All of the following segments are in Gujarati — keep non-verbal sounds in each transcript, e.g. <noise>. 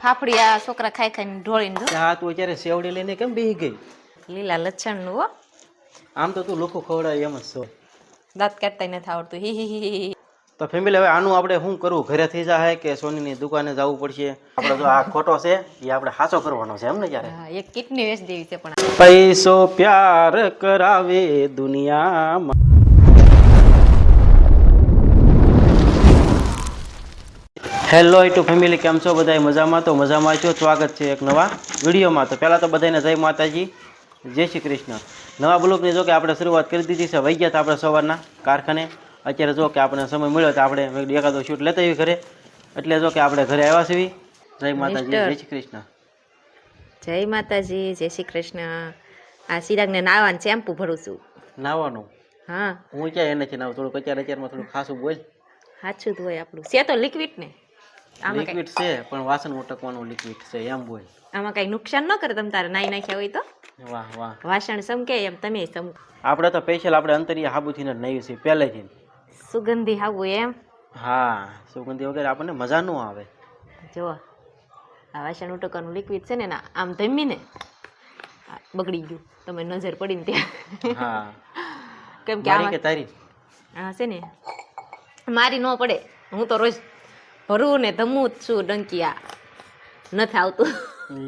ફાફડી આ છોકરા ખાઈ ખાઈને ઢોળીને જો. હા તું અત્યારે સેવડી લઈને કેમ બેહી ગઈ? લીલા લચ્છણનું હો. આમ તો તું લોકો ખવડાય એમ જ છો. દાંત કાઢતા નથી આવડતું. હી હી હી હી તો ફેમિલી હવે આનું આપણે શું કરવું? ઘરે થઈ જાય કે સોનીની દુકાને જવું પડશે? આપણે જો આ ખોટો છે એ આપણે સાચો કરવાનો છે એમ ને ત્યારે હા, એક કિટની વેચ દેવી છે પણ પૈસો પ્યાર કરાવે દુનિયામાં. હેલો ટુ ફેમિલી કેમ છો? બધા મજામાં? તો મજામાં છો? સ્વાગત છે એક નવા વિડીયોમાં. તો પહેલાં તો બધાને જય માતાજી જય શ્રી કૃષ્ણ. નવા બ્લોગની જો કે આપણે શરૂઆત કરી દીધી છે વહી ગયા હતા આપણે સવારના કારખાને. અત્યારે જો કે આપણે સમય મળ્યો તો આપણે એકાદો શૂટ લેતા આવી ઘરે. એટલે જો કે આપણે ઘરે આવ્યા છીએ. જય માતાજી જય શ્રી કૃષ્ણ. જય માતાજી જય શ્રી કૃષ્ણ. આ સિરાગને નાવાનું શેમ્પુ ભરું છું. નાવાનું હા. હું ક્યાં એને છે નાવ થોડુંક અત્યારે અત્યારમાં થોડું ખાસું બોલ. સાચું જ હોય આપણું. છે તો લિક્વિડ ને. લિક્વિડ છે પણ વાસણ ઉટકવાનું લિક્વિડ છે એમ બોલ આમાં કઈ નુકસાન ન કરે તમે તારે નાઈ નાખ્યા હોય તો? વાહ વાહ. વાસણ સમકે એમ તમે સમ આપણે તો સ્પેશિયલ આપણે અંતરિયા હાબુથી નહીં છે પહેલેથી સુગંધી હાવું એમ? હા સુગંધી વગેરે આપણને મજા ન આવે. જો આ વાસણ ઉટકવાનું લિક્વિડ છે ને ના આમ ધમીને બગડી ગયું. તમે નજર પડીને ત્યાં. હા. કેમ કે તારી? હા છે ને. મારી ન પડે. હું તો રોજ ભરું ને ધમું જ છું ડંકિયા. નથી આવતું.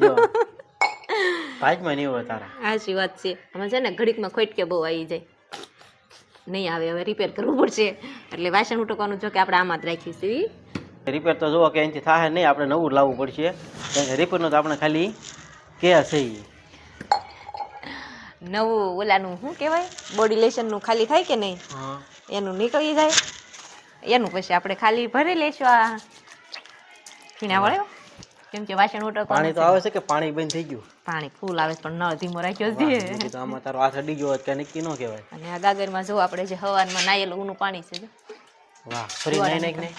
લ્યો. નહીં હોય તારા. સાચી વાત છે. આમાં છે ને ઘડીકમાં ખોટકે બહુ આવી જાય. નહીં આવે હવે રિપેર કરવું પડશે. એટલે વાસણ ઉટકવાનું જો કે આપણે આમાં જ રાખીએ છીએ રિપેર તો જુઓ કે અહીંથી થાય નહીં આપણે નવું લાવવું પડશે. કારણ કે રિપેરનું તો આપણે ખાલી કે છે. નવું ઓલાનું શું કહેવાય? બોડી લેશનનું ખાલી થાય કે નહીં? એનું નીકળી જાય. એનું પછી આપણે ખાલી ભરી લઈશું આ ફીણા વળ્યો કેમ કે વાસણ પાણી તો આવે છે કે પાણી બંધ થઈ ગયું? પાણી ફૂલ આવે પણ ન ધીમો રાખ્યો છે. તો આમાં તારો હાથ અડી ગયો કે નક્કી ન કહેવાય. અને આ ગાગરમાં જો આપણે જે હવાનમાં નાયેલું ઊનું પાણી છે વાહ ફરી નહીં નહીં નહીં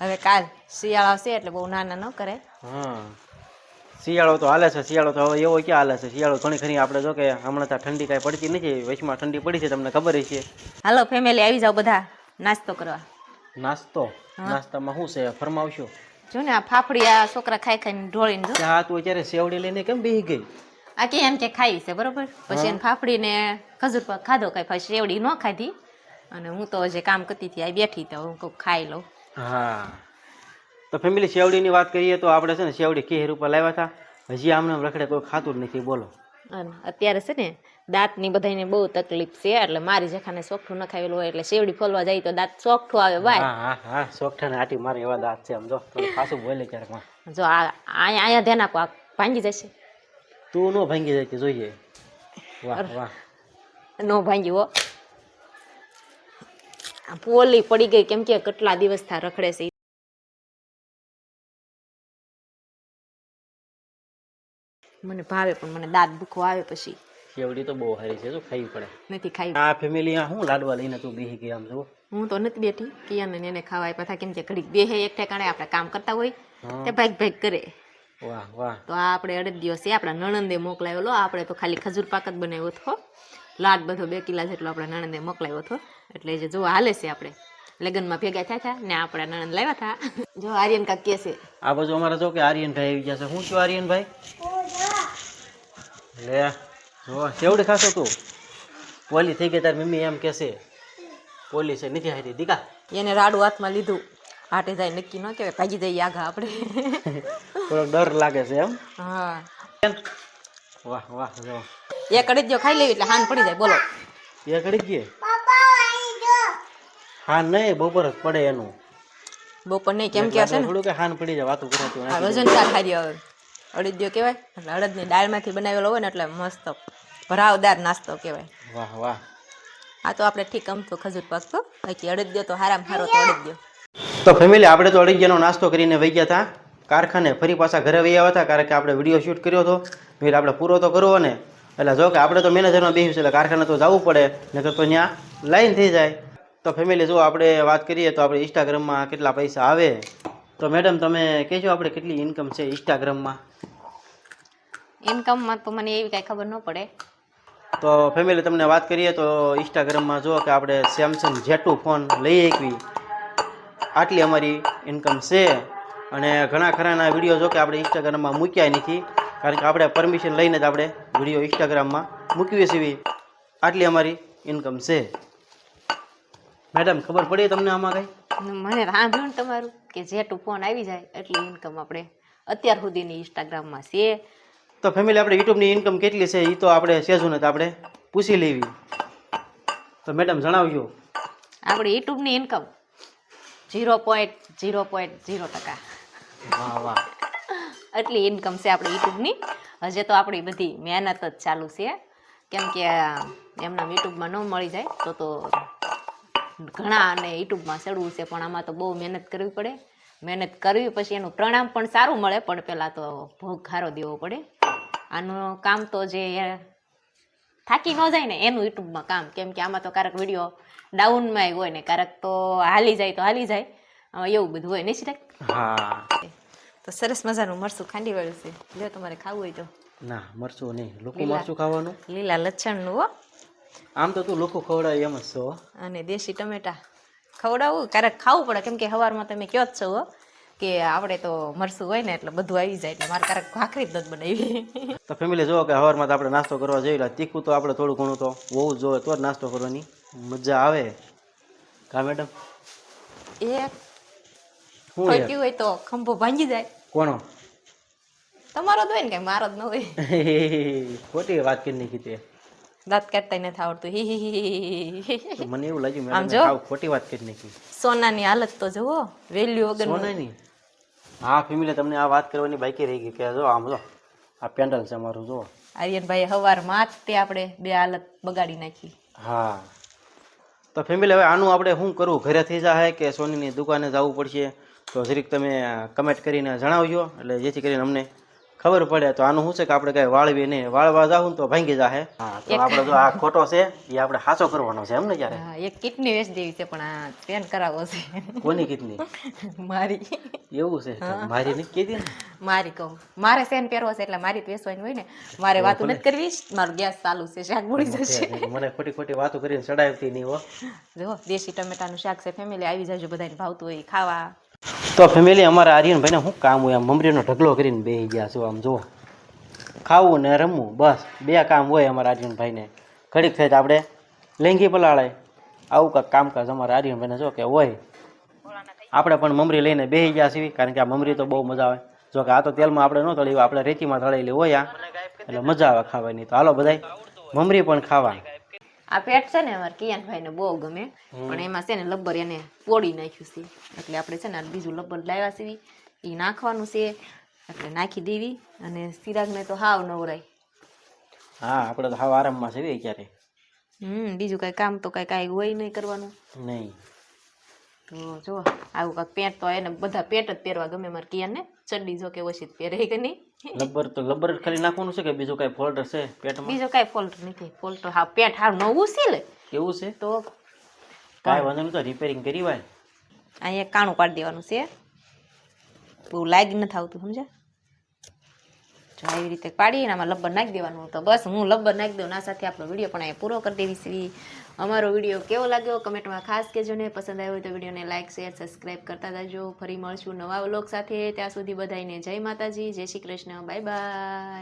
હવે કાલ શિયાળો આવશે એટલે બહુ નાના ન કરે. હા. શિયાળો તો હાલે છે શિયાળો તો હવે એવો ક્યાં હાલે છે? શિયાળો ઘણી ઘણી આપણે જો કે હમણાં ત્યાં ઠંડી કાંઈ પડતી નથી વચમાં ઠંડી પડી છે તમને ખબર છે હાલો ફેમિલી આવી જાઓ બધા. નાસ્તો કરવા. નાસ્તો. નાસ્તામાં શું છે? ફરમાવશો. જો ને આ ફાફડી આ છોકરા ખાઈ ખાઈને ઢોળીને જો. હા તું અત્યારે સેવડી લઈને કેમ બેહી ગઈ? આ કે એમ કે ખાઈ છે બરોબર? પછી એને ફાફડીને ખજૂર પર ખાધો કઈ પછી શેવડી ન ખાધી. અને હું તો હજી કામ કરતી હતી આ બેઠી તો હું કહું ખાઈ લઉં. હા. તો ફેમિલી સેવડીની વાત કરીએ તો આપણે છે ને શેવડી કેર ઉપર લાવ્યા હતા. હજી આમને આમ રખડે કોઈ ખાતું જ નથી બોલો. અત્યારે છે ને દાંતની બધાને બહુ તકલીફ છે એટલે મારી જેખાને સોખઠું નખાવેલું ખાવેલું હોય એટલે શેવડી ફોલવા જાય તો દાંત સોખઠું આવે બાય હા હા હા આટી મારે એવા દાંત છે સમજો ખાસું બોલે ક્યારેક જો આ અહીંયા અહીંયા ધ્યાન આપો આ ભાંગી જશે. તું નો ભાંગી જાય કે જોઈએ? વાહ વાહ. નો ભાંગી હો. આ પોલી પડી ગઈ કેમ કે કેટલા દિવસ થા રખડે છે મને ભાવે પણ મને દાંત દુખો આવે પછી. શેવડી તો બહુ સારી છે શું ખાવી પડે. નથી ખાઈ આ ફેમિલી આ હું લાડવા લઈને તું બેહી ગઈ આમ જો. હું તો નથી બેઠી. કિયાને ને એને ખાવાય પાછા કેમ કે ઘડીક બેહે એક ઠેકાણે આપણે કામ કરતા હોય તે ભાગ ભાગ કરે. વાહ વાહ. તો આ આપણે અડદ દિવસે આપણા નણંદે મોકલાવેલો. આપણે તો ખાલી ખજૂર પાક જ બનાવ્યો હતો લાડ બધો બે કિલા જેટલો આપણે નણંદે મોકલાવ્યો હતો. એટલે જે જો હાલે છે આપણે. લગ્નમાં ભેગા થયા હતા ને આપણા નણંદ લાવ્યા હતા. <laughs> જો આર્યન કાક કે છે. આ બાજુ અમારા જો કે આર્યનભાઈ આવી ગયા છે. હું છું આર્યનભાઈ? લે જો કેવડે ખાશો તું. પોલી થઈ ગઈ તાર મમ્મી એમ કહેશે પોલી છે નથી હારી દીકા. એને રાડું હાથમાં લીધું. હાટે જાય નક્કી ન કહેવાય ભાગી જઈએ આગા આપણે. <laughs> થોડો ડર લાગે છે એમ. હા. વાહ વાહ જો. એ કડી જો ખાઈ લેવી એટલે હાન પડી જાય બોલો. એ કડી ગઈ હા નહીં બપોર જ પડે એનું. બપોર નહીં કેમ કે હશે ને? થોડું કે હાન પડી જાય વાતું કરે વજન ચા ખાઈ હવે. અડદિયો કહેવાય. એટલે અડદની દાળમાંથી બનાવેલો હોય ને એટલે મસ્ત ભરાવદાર નાસ્તો કહેવાય. વાહ વાહ. આ તો આપણે ઠીક તો ખજૂર પાકતો બાકી અડદિયો તો હારામ હારો તો અડદિયો. તો ફેમિલી આપણે તો અડદિયાનો નાસ્તો કરીને વહી ગયા હતા કારખાને ફરી પાછા ઘરે વહી આવ્યા હતા કારણ કે આપણે વીડિયો શૂટ કર્યો હતો. મેં આપણે પૂરો તો કરવો ને. એટલે જો કે આપણે તો મેનેજરમાં બેસ્યું છે એટલે કારખાને તો જવું પડે નકર તો ત્યાં લાઈન થઈ જાય. તો ફેમિલી જો આપણે વાત કરીએ તો આપણે ઇન્સ્ટાગ્રામમાં કેટલા પૈસા આવે? તો મેડમ તમે કહેજો આપણે કેટલી ઇન્કમ છે ઇન્સ્ટાગ્રામમાં ઇન્કમમાં તો મને એવી કાંઈ ખબર ન પડે. તો ફેમિલી તમને વાત કરીએ તો ઇન્સ્ટાગ્રામમાં જો કે આપણે સેમસંગ જેટુ ફોન લઈ શકવી આટલી અમારી ઇન્કમ છે. અને ઘણા ખરાના વીડિયો જો કે આપણે ઇન્સ્ટાગ્રામમાં મૂક્યા નથી. કારણ કે આપણે પરમિશન લઈને જ આપણે વીડિયો ઇન્સ્ટાગ્રામમાં મૂકીએ છીએ આટલી અમારી ઇન્કમ છે. મેડમ ખબર પડી તમને આમાં કંઈ? મને સાંભળ્યું તમારું? કે જેટલું ફોન આવી જાય એટલી ઇન્કમ આપણે અત્યાર સુધીની ઇન્સ્ટાગ્રામમાં છે. તો ફેમિલી આપણે યુટ્યુબની ઇન્કમ કેટલી છે? એ તો આપણે સેજુને તો આપણે પૂછી લેવી. તો મેડમ જણાવજો. આપણી યુટ્યુબની income zero point zero point zero ટકા. વાહ વાહ. એટલી ઇન્કમ છે આપણે યુટ્યુબની હજે તો આપણી બધી મહેનત જ ચાલુ છે. કેમ કે એમના યુટ્યુબમાં ન મળી જાય તો તો ઘણા અને યુટ્યુબમાં ચડવું છે પણ આમાં તો બહુ મહેનત કરવી પડે. મહેનત કરવી પછી એનું પ્રણામ પણ સારું મળે પણ પહેલાં તો ભોગ ખારો દેવો પડે. આનું કામ તો જે થાકી ન જાય ને એનું યુટ્યુબમાં કામ. કેમ કે આમાં તો ક્યારેક વીડિયો ડાઉનમાં હોય ને ક્યારેક તો હાલી જાય તો હાલી જાય. એવું બધું હોય નહીં છે તો સરસ મજાનું મરસું ખાંડી વાળું છે. જો તમારે ખાવું હોય તો. ના મરચું નહીં. લોકો લીલા. મરચું ખાવાનું? લીલા લચ્છણનું હો. આમ તો તું લોકો ખવડાય એમ જ છો. અને દેશી ટમેટા ખવડાવું ક્યારેક ખાવું પડે. કેમ કે સવારમાં તમે કયો જ છો કે આપણે તો મરસું હોય ને એટલે બધું આવી જાય એટલે મારે ક્યારેક ભાખરી જ નથી બનાવી. તો ફેમિલી જુઓ કે સવારમાં તો આપણે નાસ્તો કરવા જઈએ તીખું તો આપણે થોડું ઘણું તો હોવું જ જોઈએ. તો જ નાસ્તો કરવાની મજા આવે. કા મેડમ એ યાર હોય તો ખંભો ભાંગી જાય. કોણો તમારો જ હોય ને કઈ મારો જ ન હોય. <laughs> ખોટી વાત કરી નાખી તે. દાંત કાઢતા નથી આવડતું. હી હી મને એવું લાગ્યું આમ જો. ખોટી વાત કરી નાખી. સોનાની હાલત તો જુઓ વેલ્યુ વગર સોનાની? હા ફેમિલી તમને આ વાત કરવાની બાકી રહી ગઈ કે જો આમ જો આ પેન્ડલ છે અમારું જો. આર્યનભાઈ સવારમાં જ તે આપણે બે હાલત બગાડી નાખી. હા. તો ફેમિલી હવે આનું આપણે શું કરવું? ઘરે થઈ જાય કે સોનીની દુકાને જવું પડશે? તો જરીક તમે કમેન્ટ કરીને જણાવજો એટલે જેથી કરીને અમને ખબર પડે તો આનું શું છે કે આપણે કઈ વાળવી નહીં. વાળવા જાવું તો ભાંગી જાહે. તો આપણે જો આ ખોટો છે એ આપણે હાસો કરવાનો છે એમ ને ત્યારે હા, એક કિડની વેચ દેવી છે પણ આ સ્કેન કરાવવો છે. કોની કિડની? મારી. એવું છે? મારી નથી કીધી ને? મારી કહું. મારે સેન પહેરવો છે એટલે મારી વેચવાની હોય ને. મારે વાતો નથી કરવી. મારું ગેસ ચાલુ છે શાક બળી જશે. મને ખોટી ખોટી વાતો કરીને ચડાવતી નહીં હો. જો દેશી ટમેટાનું શાક છે ફેમિલી આવી જાજો બધાને ભાવતું હોય ખાવા. તો ફેમિલી અમારા આર્યનભાઈને શું કામ હોય? આમ મમરીનો ઢગલો કરીને બેસી ગયા છો આમ જો ખાવું ને રમવું, બસ, બે કામ હોય અમારા આર્યનભાઈને. ઘડીક થાય આપણે લેંગી પલાળે આવું કાંઈક કામકાજ અમારા આર્યનભાઈને જો કે હોય. આપણે પણ મમરી લઈને બેસી ગયા છીએ, કારણ કે આ મમરી તો બહુ મજા આવે. જો કે આ તો તેલમાં આપણે ન તળી આપણે રેતીમાં તળેલી હોય આ. એટલે મજા આવે ખાવાની. તો હાલો બધાય, મમરી પણ ખાવા આ પેટ છે ને અમારે કિયાનભાઈને બહુ ગમે. પણ એમાં છે ને લબ્બર એને પોડી નાખ્યું છે. એટલે આપણે છે ને આ બીજું લબ્બર લાવ્યા છે એ નાખવાનું છે. એટલે નાખી દેવી અને સિરાગને તો હાવ નવરાય. હા આપણે તો હાવ આરામમાં છે ક્યારે? હમ બીજું કઈ કામ તો કઈ કાંઈ હોય નહીં કરવાનું. નહીં. તો જો આવું કાંઈક પેટ તો એને બધા પેટ જ પહેરવા ગમે મારે કિયાને ચડ્ડી જો કે ઓછી પહેરે કે નહીં? લબ્બર તો લબ્બર ખાલી નાખવાનું છે કે બીજું કાંઈ ફોલ્ડર છે પેટમાં? બીજો કાંઈ ફોલ્ટ નથી. ફોલ્ટ હા પેટ હાર નવું છે લે. કેવું છે? તો કાંઈ વાંધો નહીં તો રિપેરિંગ કરી વાય. અહીંયા કાણું પાડી દેવાનું છે. બહુ લાગી નથી આવતું સમજ્યા? જો આવી રીતે પાડીને આમાં લબ્બર નાખી દેવાનું તો બસ હું લબ્બર નાખી દઉં ના સાથે આપણો વીડિયો પણ અહીંયા પૂરો કરી દેવી છે. અમારો વીડિયો કેવો લાગ્યો કમેન્ટમાં ખાસ કહેજો ને. પસંદ આવ્યો તો વિડીયોને લાઇક શેર સબસ્ક્રાઈબ કરતા જજો. ફરી મળશું નવા વ્લોગ સાથે. ત્યાં સુધી બધાને જય માતાજી, જય શ્રી કૃષ્ણ. Bye bye.